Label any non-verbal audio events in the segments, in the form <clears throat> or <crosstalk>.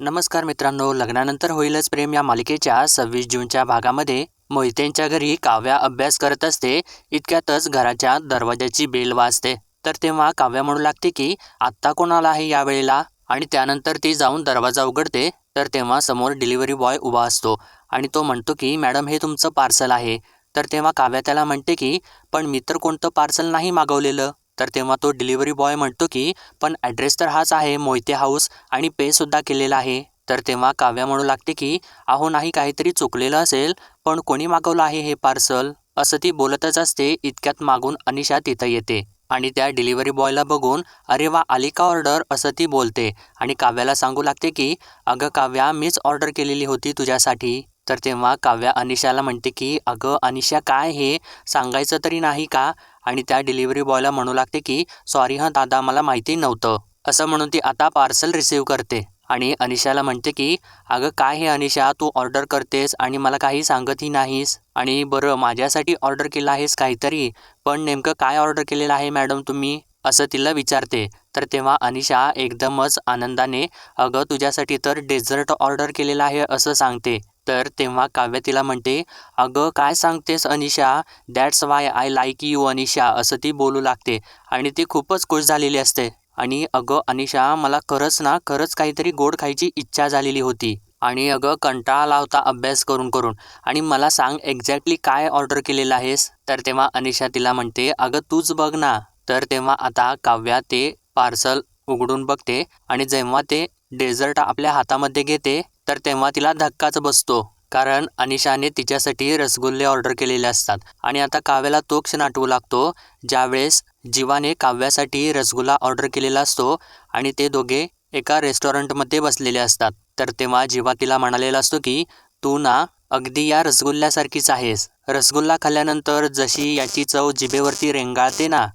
नमस्कार मित्रांनो लग्नानंतर होईलच प्रेम या मालिकेच्या सव्वीस जूनच्या भागामध्ये. मोहितेंच्या घरी काव्या अभ्यास करत असते इतक्यातच घराच्या दरवाज्याची बेल वाजते. तर तेव्हा काव्या म्हणू लागते की आत्ता कोणाला आहे यावेळेला आणि त्यानंतर ती जाऊन दरवाजा उघडते तर तेव्हा समोर डिलिव्हरी बॉय उभा असतो. आणि तो म्हणतो की मॅडम हे तुमचं पार्सल आहे. तर तेव्हा काव्या त्याला म्हणते की पण मी तर कोणतं पार्सल नाही मागवलेलं. तर तेव्हा तो डिलिव्हरी बॉय म्हणतो की पण ॲड्रेस तर हाच आहे मोहिते हाऊस आणि पेसुद्धा केलेला आहे. तर तेव्हा काव्या म्हणू लागते की अहो नाही काहीतरी चुकलेलं असेल पण कोणी मागवलं आहे हे पार्सल असं ती बोलतच असते इतक्यात मागून अनिशा तिथं येते आणि त्या डिलिव्हरी बॉयला बघून अरे वा आली का ऑर्डर असं ती बोलते आणि काव्याला सांगू लागते की अगं काव्या मीच ऑर्डर केलेली होती तुझ्यासाठी. तर तेव्हा काव्या अनिशाला म्हणते की अगं अनिशा काय हे? सांगायचं तरी नाही का? आणि त्या डिलिव्हरी बॉयला म्हणू लागते की सॉरी हां दादा मला माहिती नव्हतं. असं म्हणून ती आता पार्सल रिसीव करते. आणि अनिशाला म्हणते की अगं काय हे अनिशा? तू ऑर्डर करतेस आणि मला काही सांगतही नाहीस. आणि बरं माझ्यासाठी ऑर्डर केलं आहेस काहीतरी पण नेमकं काय ऑर्डर केलेलं आहे मॅडम तुम्ही? असं तिला विचारते. तर तेव्हा अनिशा एकदमच आनंदाने अगं तुझ्यासाठी तर डेझर्ट ऑर्डर केलेलं आहे असं सांगते. तर तेव्हा काव्य तिला म्हणते अगं काय सांगतेस Anisha? That's why I like you Anisha असं ती बोलू लागते. आणि ती खूपच खुश झालेली असते. आणि अगं अनिशा मला खरंच ना खरंच काहीतरी गोड खायची इच्छा झालेली होती. आणि अगं कंटाळा आला होता अभ्यास करून करून. आणि मला सांग एक्झॅक्टली काय ऑर्डर केलेलं आहेस? तर तेव्हा अनिशा तिला म्हणते अगं तूच बघ ना. तर तेव्हा आता काव्या ते पार्सल उघडून बघते. आणि जेव्हा ते डेझर्ट आपल्या हातामध्ये घेते तर तेव्हा तिला धक्काच बसतो कारण अनिशाने तिच्यासाठी रसगुल्ले ऑर्डर केलेले असतात. आणि आता काव्याला तो क्षण आठवू लागतो ज्यावेळेस जीवाने काव्यासाठी रसगुल्ला ऑर्डर केलेला असतो आणि ते दोघे एका रेस्टॉरंटमध्ये बसलेले असतात. तर तेव्हा जीवा तिला म्हणालेला असतो की तू ना अगदी या रसगुल्ल्यासारखीच आहेस. रसगुल्ला खाल्ल्यानंतर जशी याची चव जिभेवरती रेंगाळते ना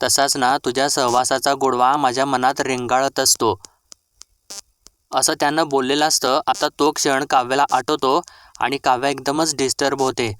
तसाच ना तुझ्या सहवासाचा गोडवा माझ्या मनात रेंगाळत असतो. असं त्यानं बोललेलं असतं. आता तो क्षण काव्याला आठवतो आणि काव्या एकदमच डिस्टर्ब होते.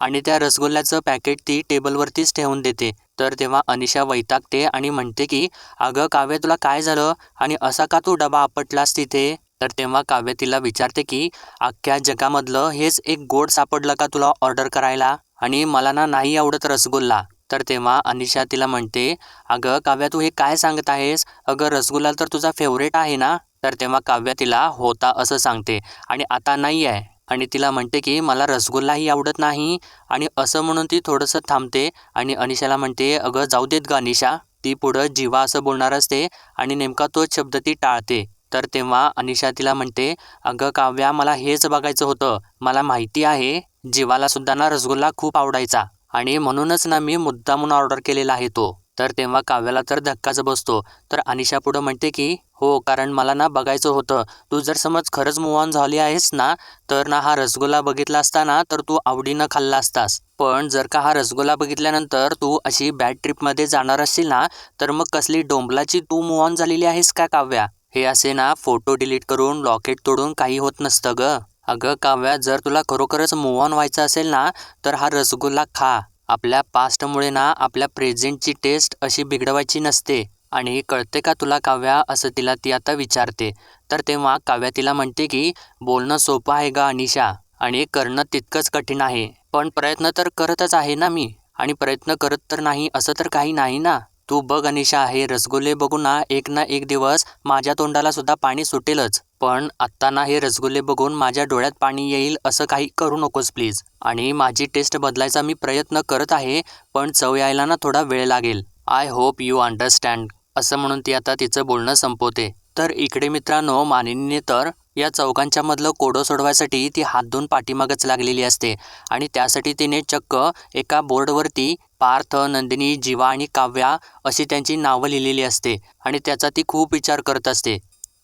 आणि त्या रसगुल्ल्याचं पॅकेट ती टेबलवरतीच ठेवून देते. तर तेव्हा अनिशा वैतागते आणि म्हणते की अगं काव्य तुला काय झालं? आणि असा का तू डबा आपटलास तिथे? तर तेव्हा काव्य तिला विचारते की अख्ख्या जगामधलं हेच एक गोड सापडलं का तुला ऑर्डर करायला? आणि मला ना नाही आवडत रसगुल्ला. तर तेव्हा अनिशा तिला म्हणते अगं काव्या तू हे काय सांगत आहेस? अगं रसगुल्ला तर तुझा फेवरेट आहे ना? तर तेव्हा काव्या तिला होता असं सांगते. आणि आता नाही आहे. आणि तिला म्हणते की मला रसगुल्लाही आवडत नाही. आणि असं म्हणून ती थोडंसं थांबते. आणि अनिशाला म्हणते अगं जाऊ देत ग अनिशा. ती पुढं जीवा असं बोलणार असते आणि नेमका तोच शब्द ती टाळते. तर तेव्हा अनिशा तिला म्हणते अगं काव्या मला हेच बघायचं होतं. मला माहिती आहे जीवाला सुद्धा ना रसगुल्ला खूप आवडायचा. आणि म्हणूनच ना मी मुद्दामून ऑर्डर केलेला आहे तो. तर तेव्हा काव्याला तर धक्काच बसतो. तर अनिशा पुढं म्हणते की हो कारण मला ना बघायचं होतं. तू जर समज खरंच मूव ऑन झाली आहेस ना तर ना हा रसगुल्ला बघितला असता ना तर तू आवडीनं खाल्ला असतास. पण जर का हा रसगुल्ला बघितल्यानंतर तू अशी बॅड ट्रिपमध्ये जाणार असशील ना तर मग कसली डोंबलाची तू मूव ऑन झालेली आहेस का काव्या? हे असे ना फोटो डिलीट करून लॉकेट तोडून काही होत नसतं ग. अगं काव्या जर तुला खरोखरच मूव ऑन व्हायचं असेल ना तर हा रसगुल्ला खा. आपल्या पास्टमुळे ना आपल्या प्रेझेंटची टेस्ट अशी बिघडवायची नसते. आणि कळते का तुला काव्या? असं तिला ती आता विचारते. तर तेव्हा काव्या तिला म्हणते की बोलणं सोपं आहे गा अनिशा. आणि करणं तितकंच कठीण आहे. पण प्रयत्न तर करतच आहे ना मी. आणि प्रयत्न करत तर नाही असं तर काही नाही ना. तू बघ अनिशा हे रसगुल्ले बघून ना एक ना एक दिवस माझ्या तोंडाला सुद्धा पाणी सुटेलच. पण आत्ता ना हे रसगुल्ले बघून माझ्या डोळ्यात पाणी येईल असं काही करू नकोस प्लीज. आणि माझी टेस्ट बदलायचा मी प्रयत्न करत आहे पण चव यायला ना थोडा वेळ लागेल. आय होप यू अंडरस्टँड असं म्हणून ती आता तिचं बोलणं संपवते. तर इकडे मित्रांनो मानिनीने तर या चौकांच्या मधलं कोडं सोडवायसाठी ती हात धुवून पाठीमागच लागलेली असते. आणि त्यासाठी तिने चक्क एका बोर्डवरती पार्थ नंदिनी जीवा आणि काव्या अशी त्यांची नावं लिहिलेली असते. आणि त्याचा ती खूप विचार करत असते.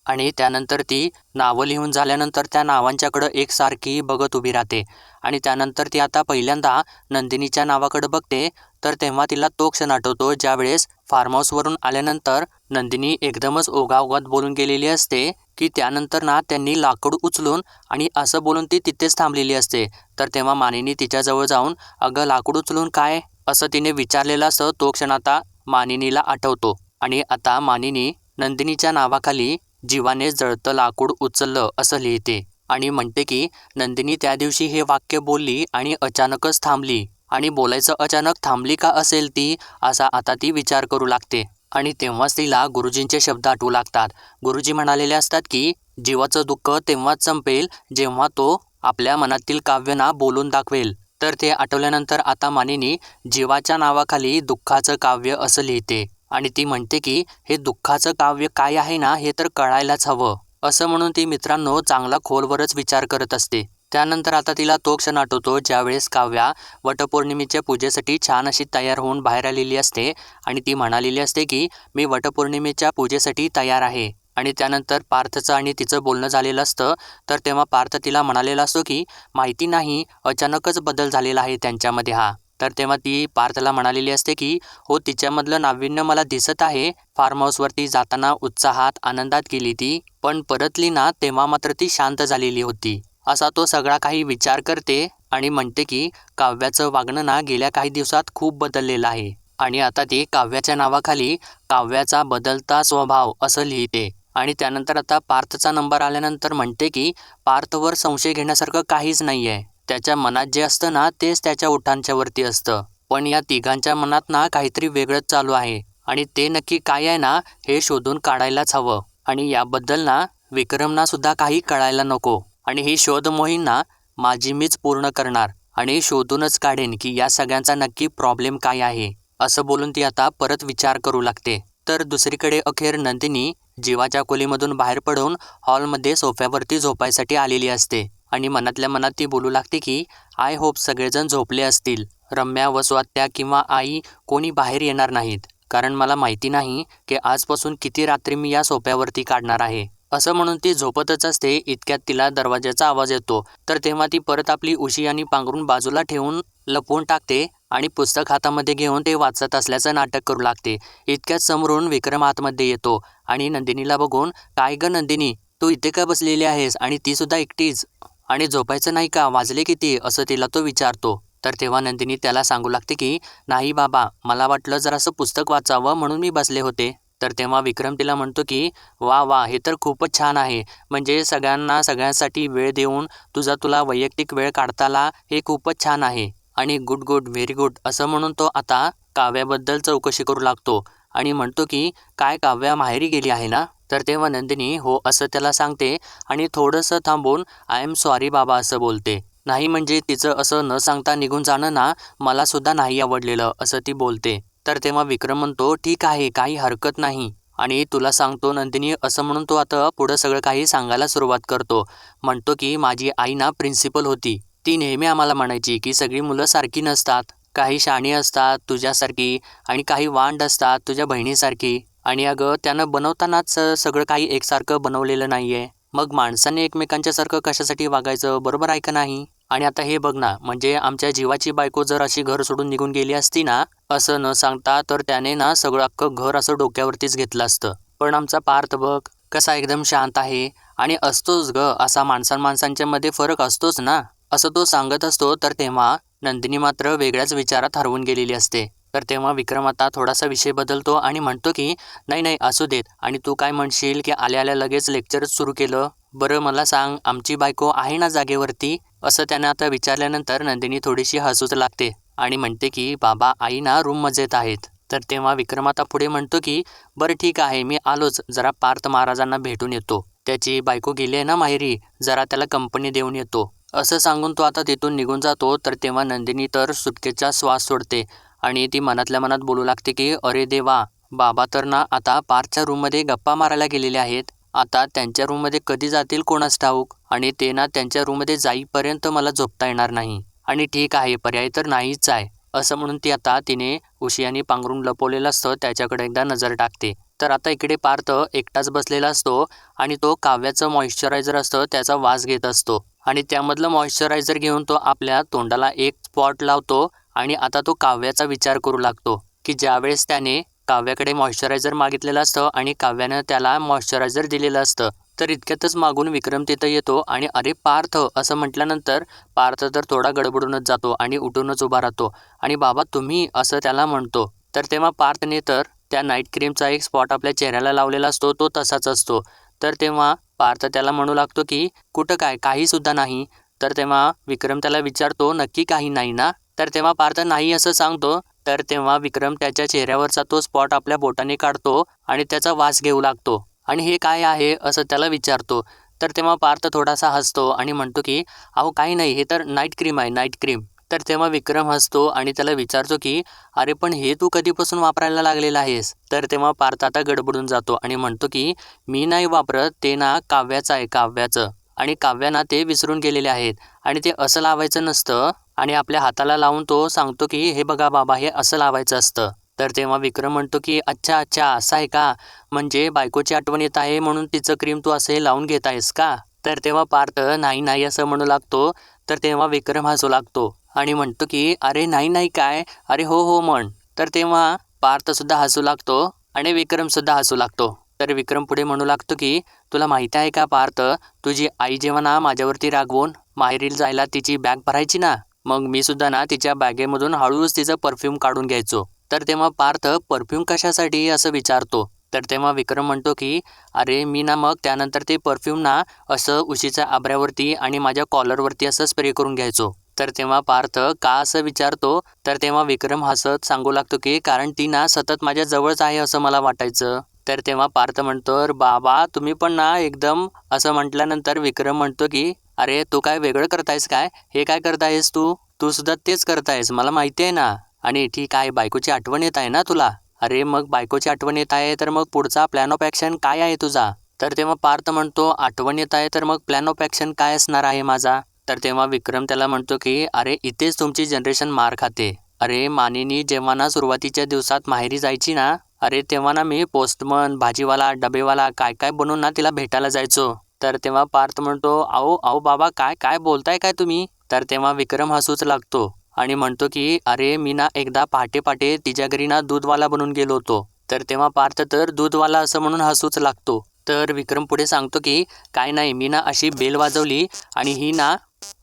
आणि त्यानंतर ती नावं लिहून झाल्यानंतर त्या नावांच्याकडं एकसारखी बघत उभी राहते. आणि त्यानंतर ती आता पहिल्यांदा नंदिनीच्या नावाकडं बघते. तर तेव्हा तिला तो क्षण आठवतो ज्यावेळेस फार्म हाऊसवरून आल्यानंतर नंदिनी एकदमच ओघाओघात बोलून गेलेली असते की त्यानंतर ना त्यांनी लाकूड उचलून आणि असं बोलून ती तिथेच थांबलेली असते. तर तेव्हा मानिनी तिच्याजवळ जाऊन अगं लाकूड उचलून काय? असं तिने विचारलेलं असं तो क्षण आता मानिनीला आठवतो. आणि आता मानिनी नंदिनीच्या नावाखाली जीवाने जळतं लाकूड उचललं असं लिहिते. आणि म्हणते की नंदिनी त्या दिवशी हे वाक्य बोलली आणि अचानकच थांबली. आणि बोलायचं अचानक थांबली का असेल ती असा आता ती विचार करू लागते. आणि तेव्हाच तिला गुरुजींचे शब्द आठवू लागतात. गुरुजी म्हणालेले असतात की जीवाचं दुःख तेव्हाच संपेल जेव्हा तो आपल्या मनातील काव्यना बोलून दाखवेल. तर ते आठवल्यानंतर आता मानिनी जीवाच्या नावाखाली दुःखाचं काव्य असं लिहिते. आणि ती म्हणते की हे दुःखाचं काव्य काय आहे ना हे तर कळायलाच हवं. असं म्हणून ती मित्रांनो चांगला खोलवरच विचार करत असते. त्यानंतर आता तिला तो क्षण आठवतो ज्यावेळेस काव्या वटपौर्णिमेच्या पूजेसाठी छान अशी तयार होऊन बाहेर आलेली असते आणि ती म्हणालेली असते की मी वटपौर्णिमेच्या पूजेसाठी तयार आहे. आणि त्यानंतर पार्थचं आणि तिचं बोलणं झालेलं असतं. तर तेव्हा पार्थ तिला म्हणालेला असतो की माहिती नाही अचानकच बदल झालेला आहे त्यांच्यामध्ये हा. तर तेव्हा ती पार्थला म्हणालेली असते की हो तिच्यामधलं नाविन्य मला दिसत आहे. फार्म हाऊसवरती जाताना उत्साहात आनंदात गेली ती. पण परतली ना तेव्हा मात्र ती शांत झालेली होती. असा तो सगळा काही विचार करते आणि म्हणते की काव्याचं वागणं ना गेल्या काही दिवसात खूप बदललेलं आहे. आणि आता ती काव्याच्या नावाखाली काव्याचा बदलता स्वभाव असं लिहिते. आणि त्यानंतर आता पार्थचा नंबर आल्यानंतर म्हणते की पार्थवर संशय घेण्यासारखं काहीच नाही आहे त्याच्या मनात जे असतं ना तेच त्याच्या ओठांच्या वरती असतं. पण या तिघांच्या मनात ना काहीतरी वेगळंच चालू आहे. आणि ते नक्की काय आहे ना हे शोधून काढायलाच हवं. आणि याबद्दल ना विक्रमना सुद्धा काही कळायला नको. आणि ही शोध मोहीम ना माझी मीच पूर्ण करणार आणि शोधूनच काढेन की या सगळ्यांचा नक्की प्रॉब्लेम काय आहे. असं बोलून ती आता परत विचार करू लागते. तर दुसरीकडे अखेर नंदिनी जीवाच्या खोलीमधून बाहेर पडून हॉलमध्ये सोफ्यावरती झोपायसाठी आलेली असते आणि मनातल्या मनात ती बोलू लागते की आय होप सगळेजण झोपले असतील. रम्या वसवात्या किंवा आई कोणी बाहेर येणार नाहीत. कारण मला माहिती नाही की आजपासून किती रात्री मी या सोफ्यावरती काढणार आहे. असं म्हणून ती झोपतच असते इतक्यात तिला दरवाजाचा आवाज येतो. तर तेव्हा ती परत आपली उशी आणि पांघरून बाजूला ठेवून लपवून टाकते आणि पुस्तक हातामध्ये घेऊन ते वाचत असल्याचं नाटक करू लागते. इतक्यात समोरून विक्रम आतमध्ये येतो आणि नंदिनीला बघून काय ग नंदिनी तू इथे का बसलेली आहेस? आणि ती सुद्धा एकटीच. आणि झोपायचं नाही का? वाजले किती? असं तिला तो विचारतो. तर तेव्हा नंदिनी त्याला सांगू लागते की नाही बाबा मला वाटलं जरासं पुस्तक वाचावं म्हणून मी बसले होते. तर तेव्हा विक्रम तिला म्हणतो की वा वा हे तर खूपच छान आहे. म्हणजे सगळ्यांना सगळ्यांसाठी वेळ देऊन तुझा तुला वैयक्तिक वेळ काढता आला हे खूपच छान आहे. आणि गुड गुड व्हेरी गुड असं म्हणून तो आता काव्याबद्दल चौकशी करू लागतो. आणि म्हणतो की काय काव्या माहेरी गेली आहे ना? तर तेव्हा नंदिनी हो असं त्याला सांगते. आणि थोडंसं थांबून आय एम सॉरी बाबा असं बोलते. नाही म्हणजे तिचं असं न सांगता निघून जाणं ना मलासुद्धा नाही आवडलेलं असं ती बोलते. तर तेव्हा विक्रम म्हणतो ठीक आहे काही हरकत नाही. आणि तुला सांगतो नंदिनी असं म्हणून तो आता पुढं सगळं काही सांगायला सुरुवात करतो. म्हणतो की माझी आई ना प्रिन्सिपल होती. ती नेहमी आम्हाला म्हणायची की सगळी मुलं सारखी नसतात. काही शाणी असतात तुझ्यासारखी आणि काही वांड असतात तुझ्या बहिणीसारखी. आणि अगं त्यानं बनवतानाच सगळं काही एकसारखं बनवलेलं नाही आहे मग माणसाने एकमेकांच्यासारखं कशासाठी वागायचं? बरोबर आहे का नाही? आणि आता हे बघ ना म्हणजे आमच्या जीवाची बायको जर अशी घर सोडून निघून गेली असती ना असं न सांगता तर त्याने ना सगळं अख्खं घर असं डोक्यावरतीच घेतलं असतं. पण आमचा पार्थ बघ कसा एकदम शांत आहे आणि असतोच ग असा माणसां माणसांच्या मध्ये फरक असतोच ना? असं तो सांगत असतो तर तेव्हा नंदिनी मात्र वेगळ्याच विचारात हरवून गेलेली असते. तर तेव्हा विक्रम आता थोडासा विषय बदलतो आणि म्हणतो की नाही नाही असू देत. आणि तू काय म्हणशील की आल्या आल्या लगेच लेक्चरच सुरू केलं? बरं मला सांग आमची बायको आहे ना जागेवरती? असं त्यानं आता विचारल्यानंतर नंदिनी थोडीशी हसूच लागते. आणि म्हणते की बाबा आई ना रूम मजेत आहेत. तर तेव्हा विक्रम आता पुढे म्हणतो की बरं ठीक आहे मी आलोच. जरा पार्थ महाराजांना भेटून येतो. त्याची बायको गेली आहे ना माहेरी जरा त्याला कंपनी देऊन येतो. असं सांगून तो आता तिथून निघून जातो. तर तेव्हा नंदिनी तर सुटकेचा श्वास सोडते आणि ती मनातल्या मनात बोलू लागते की अरे देवा बाबा तर ना आता पार्थच्या रूममध्ये गप्पा मारायला गेलेले आहेत. आता त्यांच्या रूममध्ये कधी जातील कोणास ठाऊक? आणि ते ना त्यांच्या रूममध्ये जाईपर्यंत मला झोपता येणार नाही. आणि ठीक आहे पर्याय तर नाहीच आहे असं म्हणून ती आता तिने उशियाने पांघरून लपवलेलं असतं त्याच्याकडे एकदा नजर टाकते. तर आता इकडे पार्थ एकटाच बसलेला असतो आणि तो काव्याचं मॉइश्चरायझर असतं त्याचा वास घेत असतो. आणि त्यामधलं मॉइश्चरायझर घेऊन तो आपल्या तोंडाला एक स्पॉट लावतो आणि आता तो काव्याचा विचार करू लागतो की ज्यावेळेस त्याने काव्याकडे मॉइश्चरायझर मागितलेलं असतं आणि काव्यानं त्याला मॉइश्चरायझर दिलेलं असतं तर इतक्यातच मागून विक्रम तिथं येतो आणि अरे पार्थ असं म्हटल्यानंतर पार्थ तर थोडा गडबडूनच जातो आणि उठूनच उभा राहतो. आणि बाबा तुम्ही असं त्याला म्हणतो. तर तेव्हा पार्थने तर त्या नाईट क्रीमचा एक स्पॉट आपल्या चेहऱ्याला लावलेला असतो तो तसाच असतो. तर तेव्हा पार्थ त्याला म्हणू लागतो की कुठं काय? काही सुद्धा नाही. तर तेव्हा विक्रम त्याला विचारतो नक्की काही नाही ना? तर तेव्हा पार्थ नाही असं सांगतो. तर तेव्हा विक्रम त्याच्या चेहऱ्यावरचा तो स्पॉट आपल्या बोटाने काढतो आणि त्याचा वास घेऊ लागतो. आणि हे काय आहे असं त्याला विचारतो. तर तेव्हा पार्थ थोडासा हसतो आणि म्हणतो की अहो काही नाही हे तर नाईट क्रीम आहे नाईट क्रीम तर तेव्हा विक्रम हसतो आणि त्याला विचारतो की अरे पण हे तू कधीपासून वापरायला लागलेला आहेस? तर तेव्हा पार्थ आता गडबडून जातो आणि म्हणतो की मी नाही वापरत ते ना काव्याचं आहे काव्याचं. आणि काव्याना ते विसरून गेलेले आहेत आणि ते असं लावायचं नसतं आणि आपल्या हाताला लावून तो सांगतो की हे बघा बाबा हे असं लावायचं असतं. तर तेव्हा विक्रम म्हणतो की अच्छा अच्छा असं आहे का? म्हणजे बायकोची आठवण येत आहे म्हणून तिचं क्रीम तू असे लावून घेत आहेस का? तर तेव्हा पार्थ नाही नाही असं म्हणू लागतो. तर तेव्हा विक्रम हसू लागतो आणि म्हणतो की अरे नाही नाही काय? अरे हो हो म्हण. तर तेव्हा पार्थसुद्धा हसू लागतो आणि विक्रमसुद्धा हसू लागतो. तर विक्रम पुढे म्हणू लागतो की तुला माहीत आहे का पार्थ तुझी आई जेव्हा ना माझ्यावरती रागवून माहेरील जायला तिची बॅग भरायची ना मग मी सुद्धा ना तिच्या बॅगेमधून हळूच तिचं परफ्यूम काढून घ्यायचो. तर तेव्हा पार्थ परफ्यूम कशासाठी? असं विचारतो. तर तेव्हा विक्रम म्हणतो की अरे मी ना मग त्यानंतर ते परफ्यूम ना असं उशीच्या आबऱ्यावरती आणि माझ्या कॉलरवरती असं स्प्रे करून घ्यायचो. तर तेव्हा पार्थ का असं विचारतो? तर तेव्हा विक्रम हसत सांगू लागतो की कारण ती ना सतत माझ्या जवळच आहे असं मला वाटायचं. तर तेव्हा पार्थ म्हणतो बाबा तुम्ही पण ना एकदम असं म्हटल्यानंतर विक्रम म्हणतो की अरे तू काय वेगळं करतायस काय? हे काय करतायस तू? तू सुद्धा तेच करतायस मला माहिती आहे ना. आणि ठीक आहे बायकोची आठवण येत आहे ना तुला? अरे मग बायकोची आठवण येत आहे तर मग पुढचा प्लॅन ऑफ ॲक्शन काय आहे तुझा? तर तेव्हा पार्थ म्हणतो आठवण येत आहे तर मग प्लॅन ऑफ ॲक्शन काय असणार आहे माझा? तर तेव्हा विक्रम त्याला म्हणतो की अरे इथेच तुमची जनरेशन मार खाते. अरे मानिनी जेव्हा ना सुरुवातीच्या दिवसात माहेरी जायची ना अरे तेव्हा ना मी पोस्टमन भाजीवाला डबेवाला काय काय बनवून ना तिला भेटायला जायचो. तर तेव्हा पार्थ म्हणतो अहो अहो बाबा काय काय बोलताय काय तुम्ही? तर तेव्हा विक्रम हसूच लागतो. आणि म्हणतो की अरे मी ना एकदा पहाटे पहाटे तिच्या घरी ना दूधवाला बनून गेलो होतो. तर तेव्हा पार्थ तर दूधवाला असं म्हणून हसूच लागतो. तर विक्रम पुढे सांगतो की काय नाही मी ना अशी बेल वाजवली आणि ही ना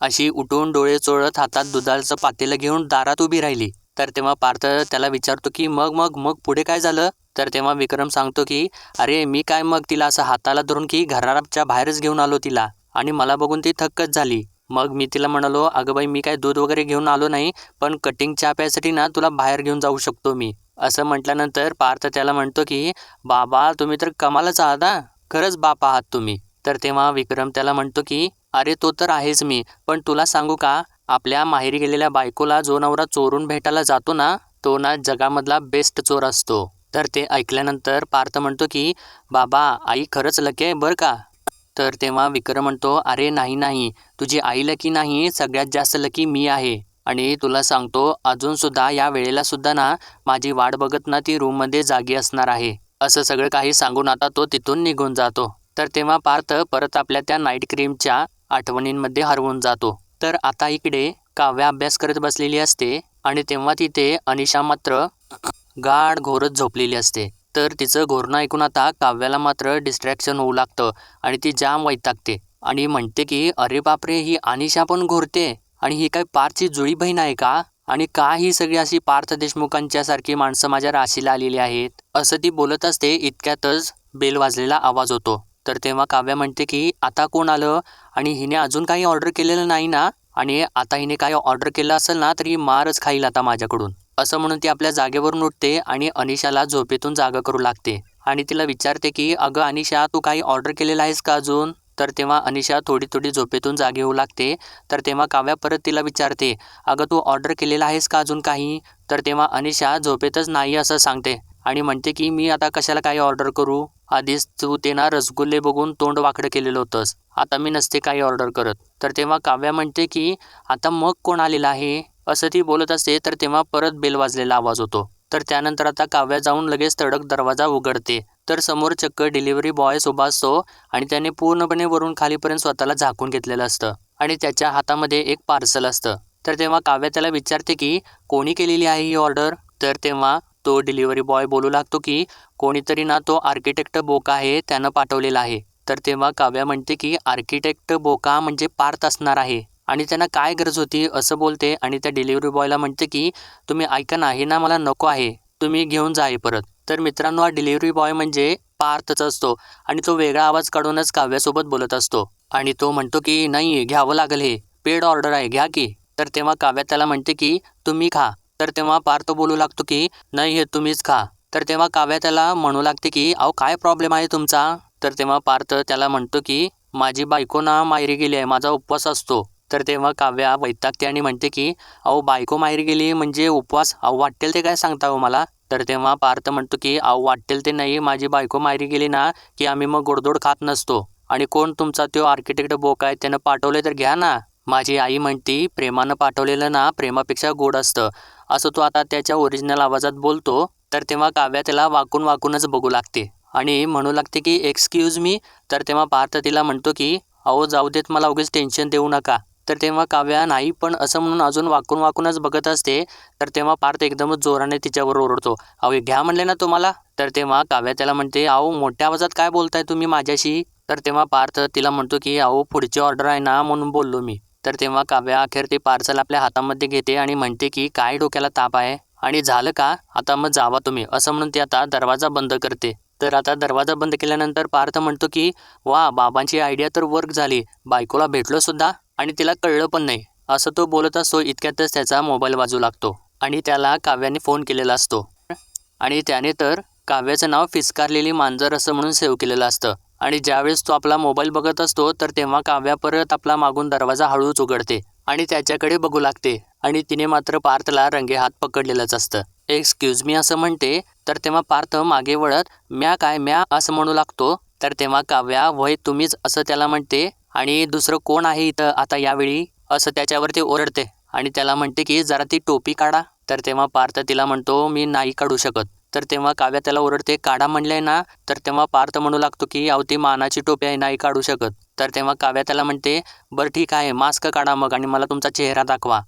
अशी उठून डोळे चोळत हातात दुधाचं पातेलं घेऊन दारात उभी राहिली. तर तेव्हा पार्थ त्याला विचारतो की मग मग मग पुढे काय झालं? तर तेव्हा विक्रम सांगतो की अरे मी काय मग तिला असं हाताला धरून की घराच्या बाहेरच घेऊन आलो तिला आणि मला बघून ती थक्कच झाली. मग मी तिला म्हणालो अगं बाई मी काय दूध वगैरे घेऊन आलो नाही पण कटिंग चहा प्यायसाठी ना तुला बाहेर घेऊन जाऊ शकतो मी. असं म्हटल्यानंतर पार्थ त्याला म्हणतो की बाबा तुम्ही तर कमालच आहात ना खरंच बाप आहात तुम्ही. तर तेव्हा विक्रम त्याला म्हणतो की अरे तो तर आहेच मी पण तुला सांगू का आपल्या माहेरी गेलेल्या बायकोला जो नवरा चोरून भेटायला जातो ना तो ना जगामधला बेस्ट चोर असतो. तर ते ऐकल्यानंतर पार्थ म्हणतो की बाबा आई खरंच लकी आहे बरं का. तर तेव्हा विक्रम म्हणतो अरे नाही नाही. तुझी आई लकी नाही सगळ्यात जास्त लकी मी आहे. आणि तुला सांगतो अजूनसुद्धा या वेळेला सुद्धा ना माझी वाट बघत ना ती रूममध्ये जागी असणार आहे. असं सगळं काही सांगून आता तो तिथून निघून जातो. तर तेव्हा पार्थ परत आपल्या त्या नाईट क्रीमच्या आठवणींमध्ये हरवून जातो. तर आता इकडे काव्या अभ्यास करत बसलेली असते आणि तेव्हा तिथे अनिशा मात्र <clears throat> गाढ घोरत झोपलेली असते. तर तिचं घोरणं ऐकून आता काव्याला मात्र डिस्ट्रॅक्शन होऊ लागतं आणि ती जाम वैतागते. आणि म्हणते की अरे बापरे ही अनिशा पण घोरते? आणि ही काय पारची जुळी बहीण आहे का? आणि का ही सगळी अशी पार्थ देशमुखांच्या सारखी माणसं माझ्या राशीला आलेली आहेत? असं ती बोलत असते इतक्यातच बेल वाजलेला आवाज होतो. तर तेव्हा काव्या म्हणते की आता कोण आलं? आणि हिने अजून काही ऑर्डर केलेलं नाही ना? आणि आता हिने काही ऑर्डर केलं असेल ना तरी मारच खाईल आता माझ्याकडून. असं म्हणून ती आपल्या जागेवरून उठते आणि अनिशाला झोपेतून जागा करू लागते. आणि तिला विचारते की अगं अनिशा तू काही ऑर्डर केलेलं आहेस का अजून? तर तेव्हा अनिशा थोडी थोडी झोपेतून जागे होऊ लागते. तर तेव्हा काव्या परत तिला विचारते अगं तू ऑर्डर केलेला आहेस का अजून काही? तर तेव्हा अनिशा झोपेतच नाही असं सांगते आणि म्हणते की मी आता कशाला काही ऑर्डर करू? आधीच तू ते ना रसगुल्ले बघून तोंड वाकडं केलेलं होतंस. आता मी नसते काही ऑर्डर करत. तर तेव्हा काव्या म्हणते की आता मग कोण आलेलं आहे? असं ती बोलत असते तर तेव्हा परत बेल वाजलेला आवाज होतो. तर त्यानंतर आता काव्या जाऊन लगेच तडक दरवाजा उघडते. तर समोर चक्क डिलिव्हरी बॉय उभा असतो आणि त्याने पूर्णपणे वरून खालीपर्यंत स्वतःला झाकून घेतलेलं असतं आणि त्याच्या हातामध्ये एक पार्सल असतं. तर तेव्हा काव्या त्याला विचारते की कोणी केलेली आहे ही ऑर्डर? तर तेव्हा तो डिलिव्हरी बॉय बोलू लागतो की कोणीतरी ना तो आर्किटेक्ट बोका आहे त्यानं पाठवलेला आहे. तर तेव्हा काव्या म्हणते की आर्किटेक्ट बोका म्हणजे पार्थ असणार आहे. आणि त्यांना काय गरज होती असं बोलते आणि त्या डिलिव्हरी बॉयला म्हणते की तुम्ही ऐका ना हे ना मला नको आहे. तुम्ही घेऊन जा हे परत. तर मित्रांनो हा डिलिव्हरी बॉय म्हणजे पार्थच असतो आणि तो वेगळा आवाज काढूनच काव्यासोबत बोलत असतो. आणि तो म्हणतो की नाही घ्यावं लागेल हे. पेड ऑर्डर आहे घ्या की. तर तेव्हा काव्या त्याला म्हणते की तुम्ही खा. तर तेव्हा पार्थ बोलू लागतो की नाही हे तुम्हीच खा. तर तेव्हा काव्या त्याला म्हणू लागते की अहो काय प्रॉब्लेम आहे तुमचा? तर तेव्हा पार्थ त्याला म्हणतो की माझी बायको ना माहेरी गेली आहे माझा उपवास असतो. तर तेव्हा काव्या वैतागते आणि म्हणते की अहो बायको माहेरी गेली म्हणजे उपवास अहो वाटेल ते काय सांगता हो मला? तर तेव्हा पार्थ म्हणतो की अहो वाटेल ते नाही माझी बायको माहेरी गेली ना की आम्ही मग गोडदोड खात नसतो. आणि कोण तुमचा तो आर्किटेक्ट बोक आहे त्यानं पाठवले तर घ्या ना. माझी आई म्हणती प्रेमानं पाठवलेलं ना प्रेमापेक्षा गोड असतं. असं तो आता त्याच्या ओरिजिनल आवाजात बोलतो. तर तेव्हा काव्या त्याला वाकून वाकूनच बघू लागते आणि म्हणू लागते की एक्सक्यूज मी तर तेव्हा पार्थ तिला म्हणतो की अहो जाऊ देत मला उगीच टेन्शन देऊ नका. तर तेव्हा काव्या नाही पण असं म्हणून अजून वाकून वाकूनच बघत असते तर तेव्हा पार्थ एकदमच जोराने तिच्यावर ओरडतो. अहो घ्या म्हणले ना तुम्हाला? तर तेव्हा काव्या त्याला म्हणते अहो मोठ्या आवाजात काय बोलताय तुम्ही माझ्याशी? तर तेव्हा पार्थ तिला म्हणतो की अहो पुढची ऑर्डर आहे ना म्हणून बोललो मी. तर तेव्हा काव्या अखेर ते पार्सल आपल्या हातामध्ये घेते आणि म्हणते की काय डोक्याला ताप आहे? आणि झालं का? आता मग जावा तुम्ही. असं म्हणून ती आता दरवाजा बंद करते. तर आता दरवाजा बंद केल्यानंतर पार्थ म्हणतो की वा बाबांची आयडिया तर वर्क झाली. बायकोला भेटलो सुद्धा आणि तिला कळलं पण नाही. असं तो बोलत असतो इतक्यातच त्याचा मोबाईल वाजू लागतो आणि त्याला काव्याने फोन केलेला असतो. आणि त्याने तर काव्याचं नाव फिस्कारलेली मांजर असं म्हणून सेव्ह केलेलं असतं. आणि ज्यावेळेस तो आपला मोबाईल बघत असतो तर तेव्हा काव्या परत आपला मागून दरवाजा हळूच उघडते आणि त्याच्याकडे बघू लागते. आणि तिने मात्र पार्थला रंगे हात पकडलेलंच असतं. एक्सक्यूज मी असं म्हणते तर तेव्हा पार्थ मागे वळत म्या काय म्या? असं म्हणू लागतो. तर तेव्हा काव्या वय तुम्हीच असं त्याला म्हणते. आणि दुसरं कोण आहे इथं आता यावेळी? असं त्याच्यावरती ओरडते आणि त्याला म्हणते की जरा ती टोपी काढा. तर तेव्हा पार्थ तिला म्हणतो मी नाही काढू शकत. तर तेव्हा काव्या त्याला ओरडते काढा म्हणलंय ना. तर तेव्हा पार्थ म्हणू लागतो की अहो ती मानाची टोपी आहे नाही काढू शकत. तर तेव्हा काव्या त्याला म्हणते बरं ठीक आहे मास्क काढा मग आणि मला तुमचा चेहरा दाखवा.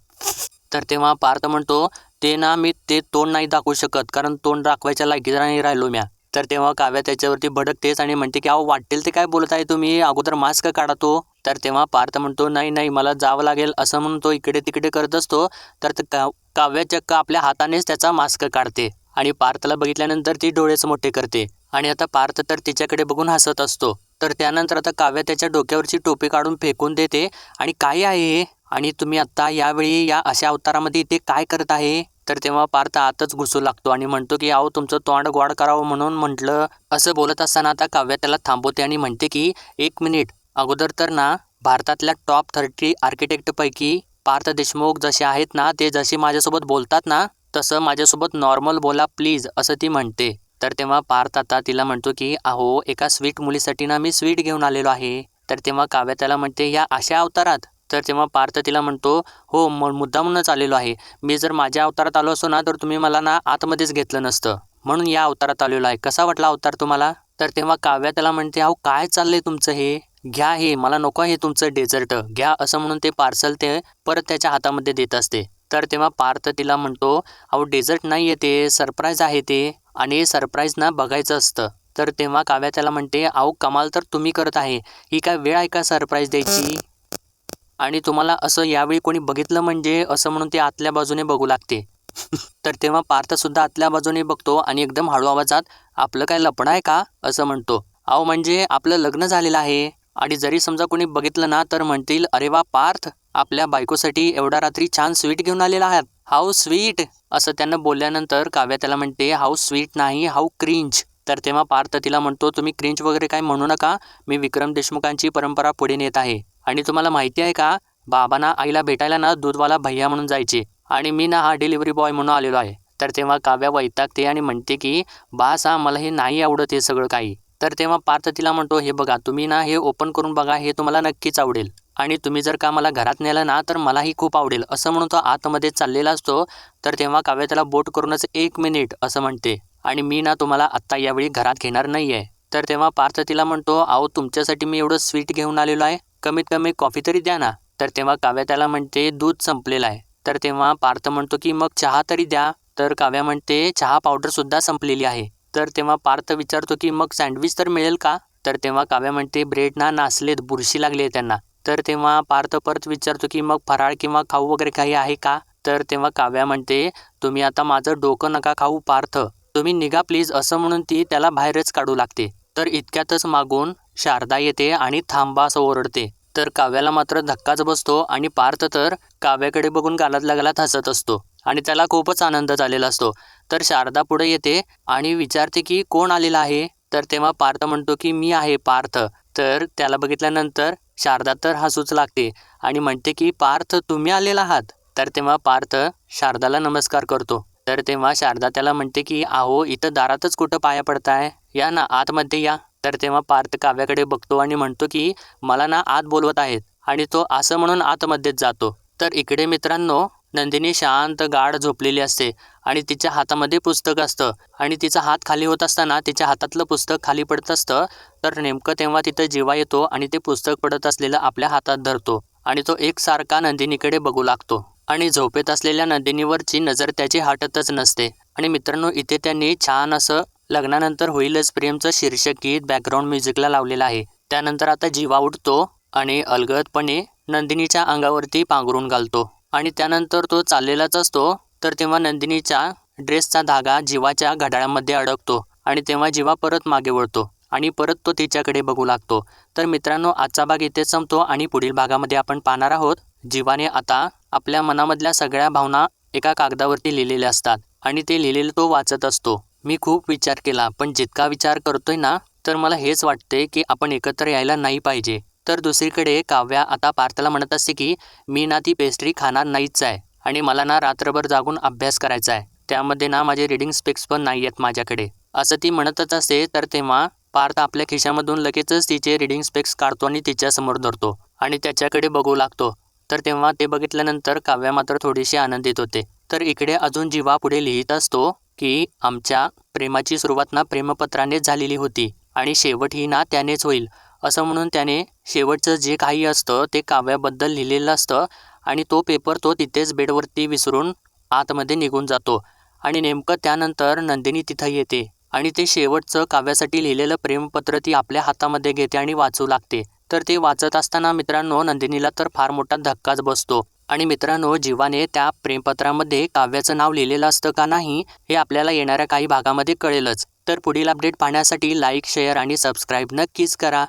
तर तेव्हा पार्थ म्हणतो ते ना मी ते तोंड नाही दाखवू शकत कारण तोंड दाखवायच्या लायकीचा नाही राहिलो म्या. तर तेव्हा काव्या त्याच्यावरती भडकतेच आणि म्हणते की अहो वाटेल ते काय बोलत आहे तुम्ही? अगोदर मास्क काढा तो. तर तेव्हा पार्थ म्हणतो नाही नाही मला जावं लागेल. असं म्हणून तो इकडे तिकडे करत असतो. तर का काव्या चक्क आपल्या हातानेच त्याचा मास्क काढते आणि पार्थला बघितल्यानंतर ती डोळेच मोठे करते. आणि आता पार्थ तर तिच्याकडे बघून हसत असतो. तर त्यानंतर आता काव्या त्याच्या डोक्यावरची टोपी काढून फेकून देते. आणि काय आहे आणि तुम्ही आत्ता यावेळी या अशा अवतारामध्ये इथे काय करत आहे? तर तेव्हा पार्थ आतच घुसू लागतो आणि म्हणतो की अहो तुमचं तोंड गोड करावं म्हणून म्हटलं. असं बोलत असताना आता काव्या त्याला थांबवते आणि म्हणते की एक मिनिट. अगोदर तर ना भारतातल्या टॉप थर्टी आर्किटेक्टपैकी पार्थ देशमुख जसे आहेत ना ते जसे माझ्यासोबत बोलतात ना तसं माझ्यासोबत नॉर्मल बोला प्लीज असं ती म्हणते. तर तेव्हा पार्थ आता तिला म्हणतो की अहो एका स्वीट मुलीसाठी ना मी स्वीट घेऊन आलेलो आहे. तर तेव्हा काव्या त्याला म्हणते या अशा अवतारात तर तेव्हा पार्थ तिला म्हणतो हो म मुद्दामूनच आलेलो आहे. मी जर माझ्या अवतारात आलो असो ना तर तुम्ही मला ना आतमध्येच घेतलं नसतं. म्हणून या अवतारात आलेलो आहे. कसा वाटला अवतार तुम्हाला? तर तेव्हा काव्या त्याला म्हणते अहो काय चाललंय तुमचं हे? घ्या हे मला नको हे तुमचं डेझर्ट. घ्या असं म्हणून ते पार्सल ते परत त्याच्या हातामध्ये देत असते. तर तेव्हा पार्थ तिला म्हणतो अहो डेझर्ट नाही आहे ते सरप्राईज आहे ते. आणि सरप्राईज ना बघायचं असतं. तर तेव्हा काव्या त्याला म्हणते अहो कमाल तर तुम्ही करत आहे. ही काय वेळ आहे का सरप्राईज द्यायची? आणि तुम्हाला असं यावेळी कोणी बघितलं म्हणजे असं म्हणून ते आतल्या बाजूने बघू लागते. <laughs> तर तेव्हा पार्थसुद्धा आतल्या बाजूने बघतो आणि एकदम हळू आवाजात आपलं काय लपणं आहे का? असं म्हणतो. अहो म्हणजे आपलं लग्न झालेलं आहे. आणि जरी समजा कोणी बघितलं ना तर म्हणतील अरे वा पार्थ आपल्या बायकोसाठी एवढा रात्री छान स्वीट घेऊन आलेला आहात. How sweet. असं त्यांना बोलल्यानंतर काव्या त्याला म्हणते हाऊ स्वीट नाही हाऊ क्रिंज. तर तेव्हा पार्थ तिला म्हणतो तुम्ही क्रिंच वगैरे काय म्हणू नका. मी विक्रम देशमुखांची परंपरा पुढे नेत आहे. आणि तुम्हाला माहिती आहे का? बाबांना आईला भेटायला ना दूधवाला भैया म्हणून जायचे. आणि मी ना हा डिलिव्हरी बॉय म्हणून आलेलो आहे. तर तेव्हा काव्या वैतागते आणि म्हणते की बास हा मला हे नाही आवडत हे सगळं काही. तर तेव्हा पार्थ तिला म्हणतो हे बघा तुम्ही ना हे ओपन करून बघा हे तुम्हाला नक्कीच आवडेल. आणि तुम्ही जर का मला घरात नेलं ना तर मलाही खूप आवडेल. असं म्हणून तो आतमध्ये चाललेला असतो. तर तेव्हा काव्या त्याला बोट करूनच एक मिनिट असं म्हणते. आणि मी ना तुम्हाला आत्ता यावेळी घरात घेणार नाही आहे तर तेव्हा पार्थ तिला म्हणतो अहो तुमच्यासाठी मी एवढं स्वीट घेऊन आलेलो आहे. कमीत कमी कॉफी तरी द्या ना. तर तेव्हा काव्या त्याला म्हणते दूध संपलेलं आहे. तर तेव्हा पार्थ म्हणतो की मग चहा तरी द्या. तर काव्या म्हणते चहा पावडरसुद्धा संपलेली आहे. तर तेव्हा पार्थ विचारतो की मग सँडविच तर मिळेल का? तर तेव्हा काव्या म्हणते ब्रेड ना नासलेत बुरशी लागली आहे त्यांना. तर तेव्हा पार्थ परत विचारतो की मग फराळ किंवा खाऊ वगैरे काही आहे का? तर तेव्हा काव्या म्हणते तुम्ही आता माझं डोकं नका खाऊ पार्थ. तुम्ही निघा प्लीज असं म्हणून ती त्याला बाहेरच काढू लागते. तर इतक्यातच मागून शारदा येते आणि थांबा असं ओरडते. तर काव्याला मात्र धक्काच बसतो आणि पार्थ तर काव्याकडे बघून गालात गालात हसत असतो आणि त्याला खूपच आनंद झालेला असतो. तर शारदा पुढे येते आणि विचारते की कोण आलेला आहे? तर तेव्हा पार्थ म्हणतो की मी आहे पार्थ. तर त्याला बघितल्यानंतर शारदा तर हसूच लागते आणि म्हणते की पार्थ तुम्ही आलेला आहात? तर तेव्हा पार्थ शारदाला नमस्कार करतो. तर तेव्हा शारदा त्याला म्हणते की आहो इथं दारातच कुठं पाया पडताय? या ना आतमध्ये या. तर तेव्हा पार्थ काव्याकडे बघतो आणि म्हणतो की मला ना आत बोलवत आहेत आणि तो असं म्हणून आतमध्येच जातो. तर इकडे मित्रांनो नंदिनी शांत गाढ झोपलेली असते आणि तिच्या हातामध्ये पुस्तक असतं आणि तिचा हात खाली होत असताना तिच्या हातातलं पुस्तक खाली पडत असतं. तर नेमकं तेव्हा तिथं जीवा येतो आणि ते पुस्तक पडत असलेलं आपल्या हातात धरतो आणि तो एकसारखा नंदिनीकडे बघू लागतो. आणि झोपेत असलेल्या नंदिनीवरची नजर त्याची हटतच नसते. आणि मित्रांनो इथे त्यांनी छान असं लग्नानंतर होईलच प्रेमचं शीर्षक गीत बॅकग्राऊंड म्युझिकला लावलेलं आहे. त्यानंतर आता जीवा उठतो आणि अलगदपणे नंदिनीच्या अंगावरती पांघरून घालतो. आणि त्यानंतर तो चाललेलाच असतो तर तेव्हा नंदिनीच्या ड्रेसचा धागा जीवाच्या घड्याळामध्ये अडकतो आणि तेव्हा जीवा परत मागे वळतो आणि परत तो तिच्याकडे बघू लागतो. तर मित्रांनो आजचा भाग इथे संपतो आणि पुढील भागामध्ये आपण पाहणार आहोत जीवाने आता आपल्या मनामधल्या सगळ्या भावना एका कागदावरती लिहिलेल्या असतात आणि ते लिहिलेलं तो वाचत असतो. मी खूप विचार केला पण जितका विचार करतोय ना तर मला हेच वाटते की आपण एकत्र यायला नाही पाहिजे. तर दुसरीकडे काव्या आता पार्थला म्हणत असते की मी ना ती पेस्ट्री खाणार नाहीच आहे आणि मला ना रात्रभर जागून अभ्यास करायचा आहे. त्यामध्ये ना माझे रिडिंग स्पेक्स पण नाही आहेत माझ्याकडे. असं ती म्हणतच असते तर तेव्हा पार्थ आपल्या खिशामधून लगेचच तिचे रिडिंग स्पेक्स काढतो आणि तिच्यासमोर धरतो आणि त्याच्याकडे बघू लागतो. तर तेव्हा ते बघितल्यानंतर काव्या मात्र थोडीशी आनंदित होते. तर इकडे अजून जीवा पुढे लिहित असतो की आमच्या प्रेमाची सुरुवात ना प्रेमपत्रानेच झालेली होती आणि शेवट ही ना त्यानेच होईल. असं म्हणून त्याने शेवटचं जे काही असतं ते काव्याबद्दल लिहिलेलं असतं आणि तो पेपर तो तिथेच बेडवरती विसरून आतमध्ये निघून जातो. आणि नेमकं त्यानंतर नंदिनी तिथं येते आणि ते शेवटचं काव्यासाठी लिहिलेलं प्रेमपत्र ती आपल्या हातामध्ये घेते आणि वाचू लागते. तर ते वाचत असताना मित्रांनो नंदिनीला तर फार मोठा धक्काच बसतो. आणि मित्रांनो जीवाने त्या प्रेमपत्रामध्ये काव्याचं नाव लिहिलेलं असतं का नाही हे आपल्याला येणाऱ्या काही भागामध्ये कळेलच. तर पुढील अपडेट पाहण्यासाठी लाईक शेअर आणि सबस्क्राईब नक्कीच करा.